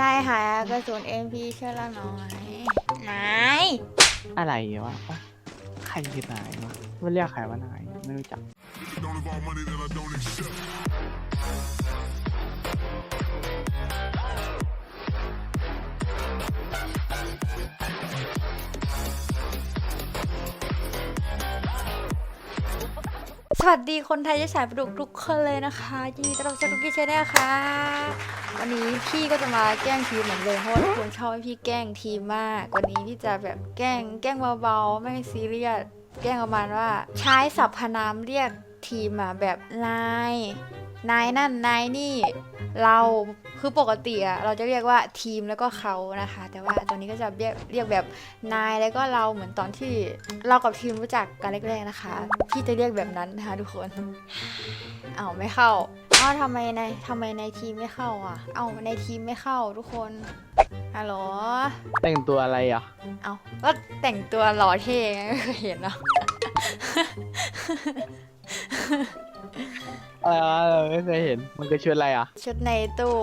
นายหากระสุน MP ช่วยเราหน่อยนายอะไรวะใครคือนายวะว่าเรียกใครว่านายไม่รู้จัก วัสดีคนไทยจะฉายประดุกทุกคนเลยนะคะยินดีต้อนรับสู่ทุกกี้ชแนลค่ะ วันนี้พี่ก็จะมาแกล้งทีมเหมือนเดิมเพราะว่าทุกคนชอบให้พี่แกล้งทีมมากวันนี้พี่จะแบบแกล้งแกล้งเบาๆไม่ซีเรียสแกล้งประมาณว่า ใช้สรรพนามเรียกทีมอะแบบนายนายนั่นนายนี่ เราคือปกติอะเราจะเรียกว่าทีมแล้วก็เขานะคะ แต่ว่าตอนนี้ก็จะเรียกเรียกแบบนายแล้วก็เราเหมือนตอนที่เรากับทีมรู้จักกันแรกๆนะคะพี่จะเรียกแบบนั้นนะคะทุกคนเอาไม่เข้าเอ้าทำไมในทำไมในทีมไม่เข้าอะ เอาในทีมไม่เข้าทุกคนฮัลโหลแต่งตัวอะไรอะ เอาก็แต่งตัวหล่อเท่ไงไม่เคยเห็นเนาะอะไรวะ เออไม่เคยเห็นมันก็ชุดอะไรอะ ชุดในตู้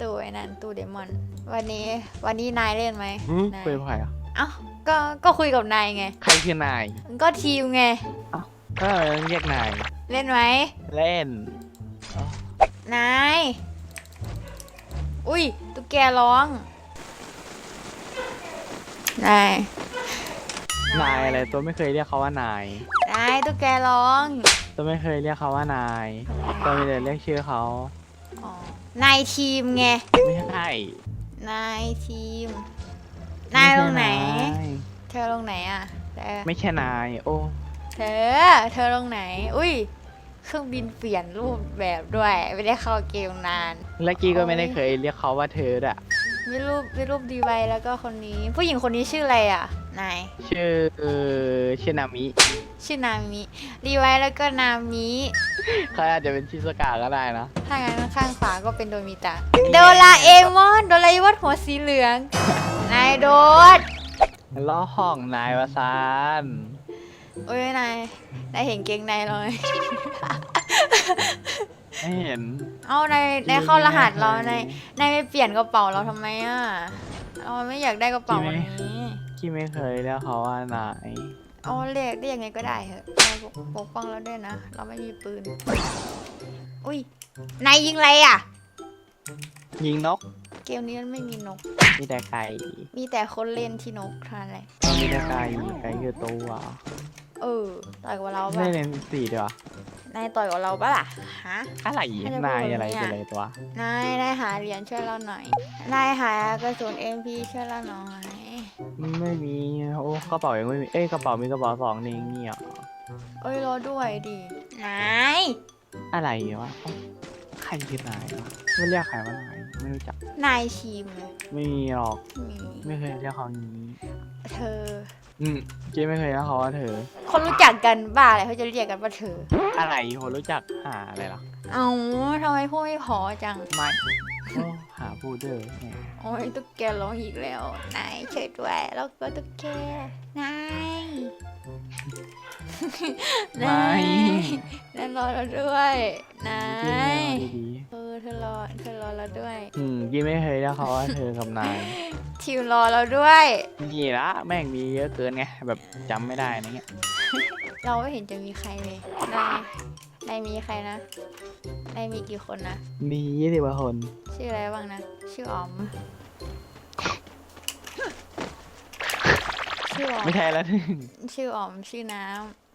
ตู้ไอ้นั่นตู้เดมอน วันนี้วันนี้นายเล่นไหมหืมนายคุยกับใครอะ เอ้าก็ก็คุยกับนายไงใครคือนายก็ทีมไง ก็ต้องเรียกนาย เล่นไหมเล่น นายอุ้ยตุ๊กแกร้องนายนายอะไรตัวไม่เคยเรียกเขาว่านายนายตุ๊กแกร้อง ตัวไม่เคยเรียกเขาว่านายตัวมีแต่เรียกชื่อเขาอ๋อนายทีมไง ไม่ใช่นายทีม นายลงไหนม่ใช่ายเธอลงไหนอะเธอไม่ใช่นาย โอ้ เธอ เธอลงไหน อุ้ย เครื่องบินเปลี่ยนรูปแบบด้วย ไม่ได้เข้าเกมนานแล้วกี้ก็ไม่ได้เคยเรียกเขาว่าเธออะ มีรูปมีรูปดีไวแล้วก็คนนี้ ผู้หญิงคนนี้ชื่ออะไรอะนายชื่อเออชื่อนามิชื่อนามิดีไวแล้วก็นามิเขาอาจจะเป็นชิสกาก็ได้นะ ถ้างั้นข้างขวาก็เป็นโดมิตะโดราเอมอนโดราเอมอนหัวสีเหลือง นายโดดล้อห้องนายวาซานโอ้ยนายนายเห็นเกงในเลย ไม่เห็น เอานายนายเข้ารหัสเรานายนายไม่เปลี่ยนกระเป๋าเราทำไมอะเราไม่อยากได้กระเป๋าวันนี้กี้ไม่เคยเรียกเขาว่านายเอาเรียกได้ยังไงก็ได้เถอะนายปกปกป้องเราด้วยนะ เราไม่มีปืน อุ้ยนายยิงอะไรอะ ยิงนก เกมนี้มันไม่มีนก มีแต่ไก่ มีแต่คนเล่นที่นกเท่านั้นแหละมีแต่ไก่ไก่คือตัว เออต่อยกับเราไม่ปะเล่นสี่ดีกว่า นายต่อยกับเราปะล่ะฮะ อะไรไม่ได้พูดนายอะไรแบบนี้อะเป็นอะไรตัวนายนายหาเหรียญช่วยเราหน่อย นายหากระสุน MP ช่วยเราหน่อย ไม่มีโอ้กระเป๋ายังไม่มีเอ้ยกระเป๋ามีกระเป๋าสองนี่เงี้ยเอ้ยรอด้วยดินายอะไรวะเอ้าใครคือนายวะไม่เรียกใครว่านายไม่รู้จักนายทีมไงไม่มีหรอกมีไม่เคยเรียกเขานี้ เธอ อืมเจ๊ไม่เคยเรียกเขาว่าเธอ คนรู้จักกันบ้าอะไรเขาจะเรียกกันว่าเธอ อะไรคนรู้จักหาอะไรล่ะเอาทำไมพูดไม่พอจัง ไม่โอ้หาพูดเด้อแหมโอ้ยตุ๊กแกร้องอีกแล้ว นายช่วยด้วยแล้วก็ตุ๊กแก นาย ไม่นายรอเราด้วยนายเจ๊ไม่เอาดีเออเธอรอเธอรอเราด้วย ๆอืมยี่ไม่เคยเรียกเขาว่าเธอกับนายทีมรอเราด้วยนี่ละแม่งมีเยอะเกินไงแบบจำไม่ได้นะเงี้ยเราไม่เห็นจะมีใครเลยนายนายมีใครนะนายมีกี่คนนะ มียี่สิบกว่าคนชื่ออะไรบ้างนะ ชื่อออม ชื่อออมไม่ใช่แล้วนึงชื่อออมชื่อน้โอ้โห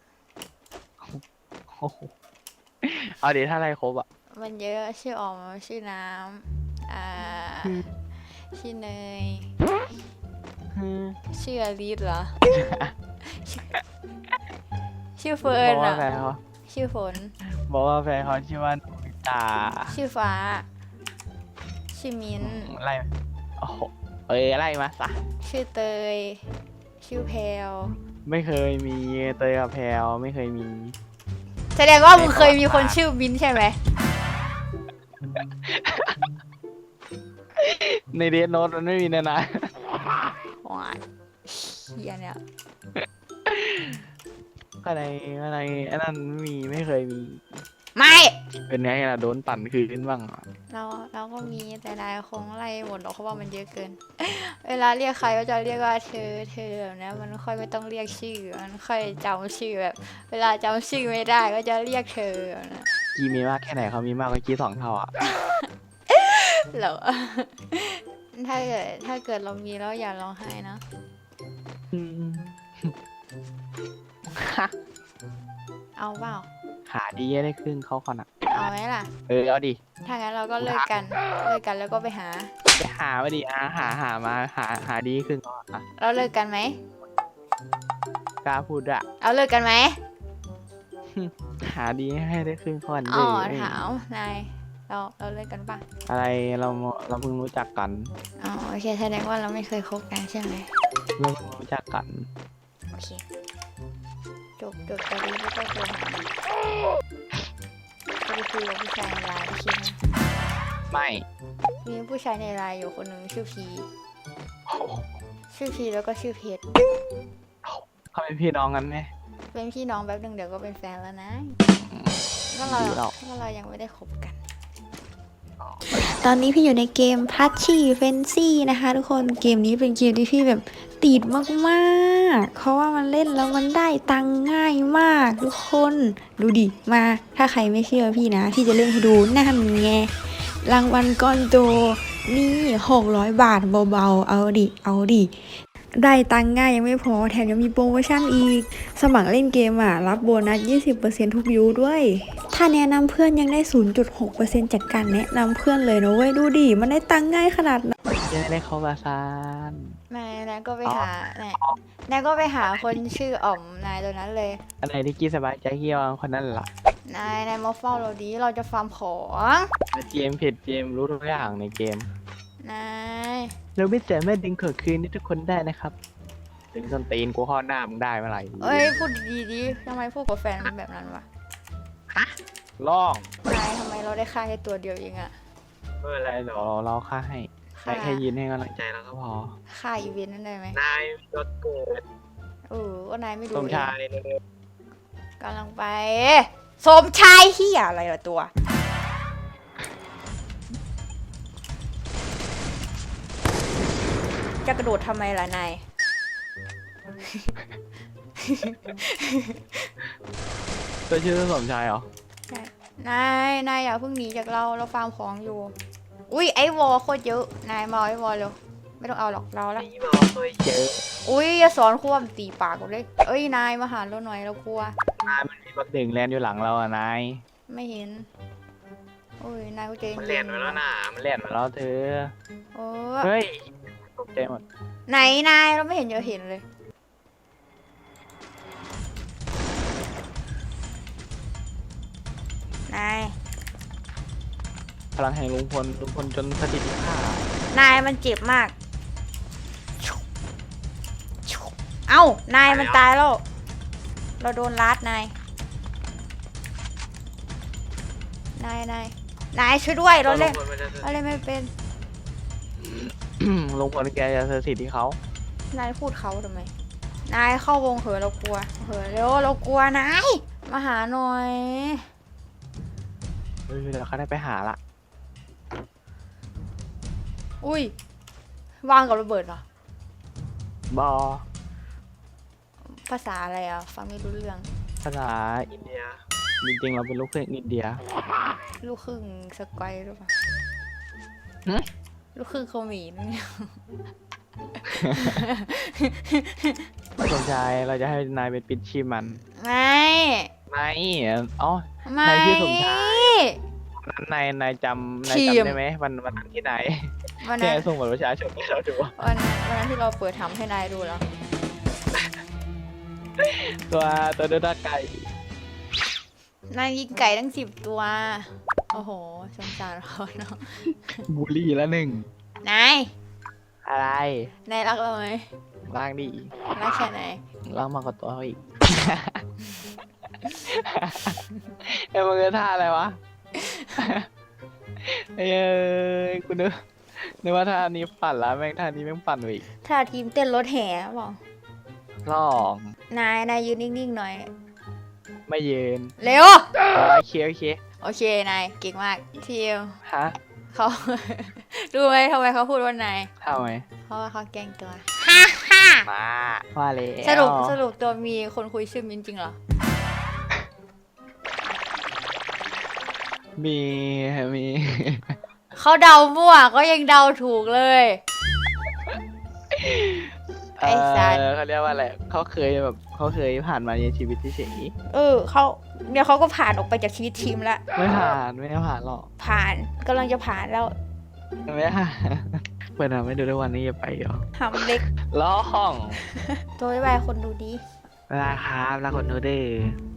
เอาเดี๋ยวถ้าอะไรครบอะำมันเยอะชื่อออมชื่อน้ำอ่าชื่อเนยชื่ออลิสเหรอ ชื่อเฟิบร์นอกว่าอะแฟนเขาชื่อฝน บอกว่าแฟนเขาชื่อว่าโนบิตาชื่อฟ้า ชื่อมิ้นท์ไล่โอ้โหเอ้ยไล่มาสะชื่อเตย ชื่อแพลวไม่เคยมีเตยกับแพลวไม่เคยมี แสดงว่ามึงเคยมีคนชื่อมิ้นท์ใช่ไหมในเดทโนตมันไม่มีนะนะ ว้ายเฮียเนี่ยอะไรอะไรอันนั้นไม่มีไม่เคยมี ไม่ เป็นไงล่ะโดนปั่นคืนบ้างอะเราเราก็มีแต่นายคงไล่หมดหรอกเพราะว่ามันเยอะเกิน เวลาเรียกใครก็จะเรียกว่าเธอเธอแบบนี้มันค่อยไม่ต้องเรียกชื่อ มันค่อยจำชื่อแบบ เวลาจำชื่อไม่ได้ก็จะเรียกเธอแบบนะกีมีมากแค่ไหนเขามีมากกว่ากีสองเท่าอะ เหรอ ถ้าเกิดถ้าเกิดเรามีแล้วอย่าร้องไห้นะอืมเอาเปล่า หาดีได้ครึ่งเขาก่อนอะเอาไหมล่ะ เออเอาดิถ้างั้นเราก็เลิกกัน เลิกกันแล้วก็ไปหา ไปหามาดิอะหาหามาหาหาดีครึ่งก่อนอะเราเลิกกันไหม กล้าพูดอะเอาเลิกกันไหมหาดีให้ได้ครึ่งก่อนอ๋อเลยถามนายเราเราเลิกกันปะอะไรเราเราเพิ่งรู้จักกันอ๋อโอเคแสดงว่าเราไม่เคยคบกันใช่ไหมเราเพิ่งรู้จักกันโอเค จบจบตอนนี้ไม่ต้องโทรหาก็ไปคุยกับผู้ชายในไลน์โอเคไหมไม่มีผู้ชายในไลน์อยู่คนหนึ่งชื่อพีโอ้โหชื่อพีแล้วก็ชื่อเพชรเขาเป็นพี่น้องกันไหมเป็นพี่น้องแป๊บหนึ่งเดี๋ยวก็เป็นแฟนแล้วนะก็เราดีหรอกก็เรายังไม่ได้คบกัน ตอนนี้พี่อยู่ในเกม p a t c h y f e n c y นะคะ ทุกคนเกมนี้เป็นเกมที่พี่แบบติดมากๆ เพราะว่ามันเล่นแล้วมันได้ตังง่ายมากทุกคน ดูดิมาถ้าใครไม่เชื่อพี่นะ พี่จะเล่นให้ดูนั่นไงรางวัลก้อนโตนี่ 600 บาทเบาๆ เอาดิ เอาดิ ได้ตังค์ง่ายยังไม่พอแถมยังมีโปรโมชั่นอีก สมัครเล่นเกมอะ รับโบนัส 20%ทุกยูด้วย ถ้าแนะนำเพื่อนยังได้ 0.6%จากการแนะนำเพื่อนเลยนะเว้ย ดูดิ มันได้ตังค์ง่ายขนาดนั้นจะได้เข้าบาซานนายนายก็ไปหานายนายก็ไปหาคนชื่ออ๋อมนายตัวนั้นเลยอันไหนที่กีสบายใจเฮียวคนนั้นล่ะนายนายมาเฝ้าเราดีเราจะฟาร์มของเจมผิดเจมรู้ทุกอย่างในเกมนาย เราไม่สามารถดึงขอคืนให้ทุกคนได้นะครับดึงส้นตีนกูข้อหน้ามึงได้เมื่อไหร่เอ้ยพูดดีๆดิทำไมพูดกับแฟนเป็นแบบนั้นวะล่องนายทำไมเราได้ค่าแค่ตัวเดียวเองอะไม่เป็นไรเดี๋ยวเราเราค่าให้แค่ค่าแค่ยินให้กำลังใจเราก็พอ ค่าอีเวนต์นั่นได้ไหมนายรถเกิดเออก็นายไม่ดูสมเองชายเร็วกำลังไป สมชายเฮียอะไรล่ะตัว จะกระโดดทำไมล่ะนายๆตัวชื่อสมชายเหรอ นาย นายอย่าเพิ่งหนีจากเรา เราฟาร์มของอยู่ อุ้ยไอวอลโคตรเยอะ นายมาเอาไอวอลเร็ว ไม่ต้องเอาหรอกเราละ นี่บอกเคยเจออุ้ยอย่าสอนควมตีปากกูเลย เอ้ยนายมาหาเราหน่อยเรากลัว นายมันมีบักหนึ่งแลนอยู่หลังเราอะนายไม่เห็น โอ้ยนายก็เจนมันแลนมาแล้วนะมันแลนมาแล้วเธอ โอ้เฮ้ย ตกใจหมดไหนนายเราไม่เห็นจะเห็นเลย นาย พลังแห่งลุงพลลุงพลจนสถิติฆ่านายมันเจ็บมาก เอ้า นายมันตายแล้ว เราโดนลัดนาย นายนายนายช่วยด้วย เราเล่นลุงพลมันจะเราเล่นไม่เป็น ลุงพลแกจะสถิติเขานายพูดเขาทำไม นายเข้าวงเหอะเรากลัว เหอะเร็วเรากลัวนาย มาหาหน่อยเฮ้ยเดี๋ยวเขาได้ไปหาละ อุ้ย วางกับระเบิดเหรอ บอภาษาอะไรอะ ฟังไม่รู้เรื่อง ภาษาอินเดีย จริงๆเราเป็นลูกครึ่งอินเดีย ลูกครึ่งสกอยหรือเปล่าหึ ลูกครึ่งเขมรเนี่ยสมชายเราจะให้นายเป็นปิดชีมันไม่ไม่อ๋อ ไม่นายชื่อสมชายนั้นนายนายจำนายทีม จำได้ไหมวันวันนั้นที่ไหนวันแกนั้นส่งบัตรประชาชนให้เราดูวันนั้นวันนั้นที่เราเปิดทำให้นายดูแล้ว ตัวตัวดูดาไก่นายยิงไก่ตั้งสิบตัว โอ้โหสงสารเราเนาะบูลลี่แล้วหนึ่ง นายอะไรนายรักเราไหมล่างดีรักแค่ไหนล่างมากกว่าตัวเขาอีกไอ้มึงจะท่าอะไรวะ เอ้ยกูนึกนึกว่าท่านี้ปั่นแล้วแม่งท่านี้แม่งปั่นไปอีกถ้าทีมเต้นรถแห่บอกลองนายนายยืนนิ่งๆหน่อย ไม่ยืนเร็ว โอเคโอเค โอโอเคนายเก่งมากทีมฮะเขา รู้ไหมทำไมเขาพูดว่านายทำไมเพราะว่าเขาแกล้งตัวมาว่าเลยสรุปสรุปตัวมีคนคุยชื่อมินจริงเหรอ มีมี เขาเดามั่วก็ยังเดาถูกเลย ไอ้สัตว์เออเขาเรียกว่าอะไรเขาเคยแบบเขาเคยผ่านมาในชีวิตเฉยเออเขาเดี๋ยวเขาก็ผ่านออกไปจากชีวิตทีมแล้วๆไม่ผ่านไม่ได้ผ่านหรอกผ่านกำลังจะผ่านแล้วไม่ผ่านเปิดมาไม่ดูได้วันนี้จะไปเหรอทำเล็กล้อห้องตัวไว้คนดูดีรักครับรักคนดูดื้อ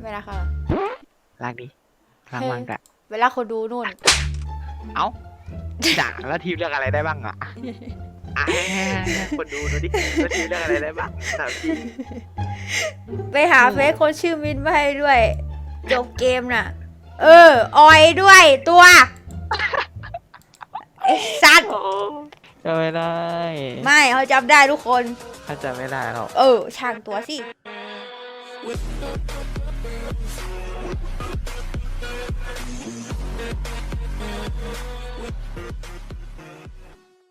เวลาเขาเหรอรักดิรักมากอะเวลาคนดูนู่น เอ้าด่าแล้วทีมเลือกอะไรได้บ้างอะ อะคนดูดูดิแล้วทีมเลือกอะไรได้บ้างถามจริงไปหาเฟซคนชื่อมินมาให้ด้วย จบเกมน่ะ เออ ออยด้วยตัวไอ้สัตว์จะไม่ได้ไม่เขาจำได้ทุกคนถ้าจะไม่ได้หรอก เออ ช่างตัวสิ I